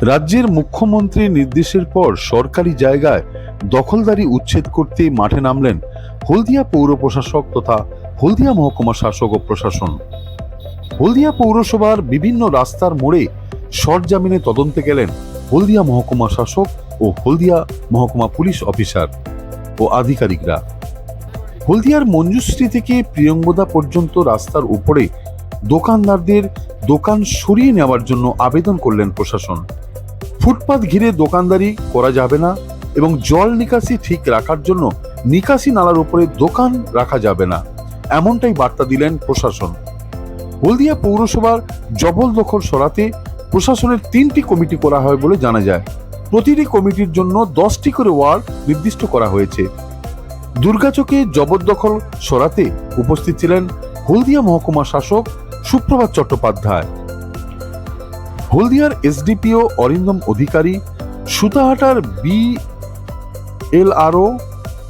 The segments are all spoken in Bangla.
রাজ্যের মুখ্যমন্ত্রীর নির্দেশের পর সরকারি জায়গায় দখলদারি উচ্ছেদ করতে মাঠে নামলেন হলদিয়া পৌর প্রশাসক তথা হলদিয়া মহকুমা শাসক ও প্রশাসন। হলদিয়া পৌরসভার বিভিন্ন রাস্তার মোড়ে সরজামিনে তদন্তে গেলেন হলদিয়া মহকুমা শাসক ও হলদিয়া মহকুমা পুলিশ অফিসার ও আধিকারিকরা। হলদিয়ার মঞ্জুশ্রী থেকে প্রিয়ঙ্গদা পর্যন্ত রাস্তার উপরে দোকানদারদের দোকান সরিয়ে নেওয়ার জন্য আবেদন করলেন প্রশাসন। ফুটপাত ঘিরে দোকানদারি করা যাবে না এবং জল নিকাশি ঠিক রাখার জন্য নিকাশি নালার উপরে দোকান রাখা যাবে না, এমনটাই বার্তা দিলেন প্রশাসন। হলদিয়া পৌরসভার জবরদখল সরাতে প্রশাসনের তিনটি কমিটি করা হয় বলে জানা যায়। প্রতিটি কমিটির জন্য দশটি করে ওয়ার্ড নির্দিষ্ট করা হয়েছে। দুর্গাচকে জবরদখল সরাতে উপস্থিত ছিলেন হলদিয়া মহকুমা শাসক সুপ্রভাত চট্টোপাধ্যায়। হলদিয়ার SDPO Arindam Adhikari, সুতাহাটার B L R O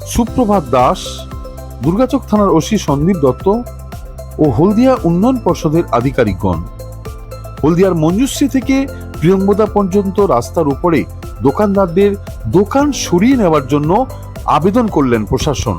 Suprabhat Das, Durgachak থানার ওসি সন্দীপ দত্ত ও হলদিয়া উন্নয়ন পর্ষদের আধিকারিকগণ। হলদিয়ার মঞ্জুশ্রী থেকে প্রিয়ঙ্গদা পর্যন্ত রাস্তার উপরে দোকানদারদের দোকান সরিয়ে নেওয়ার জন্য আবেদন করলেন প্রশাসন।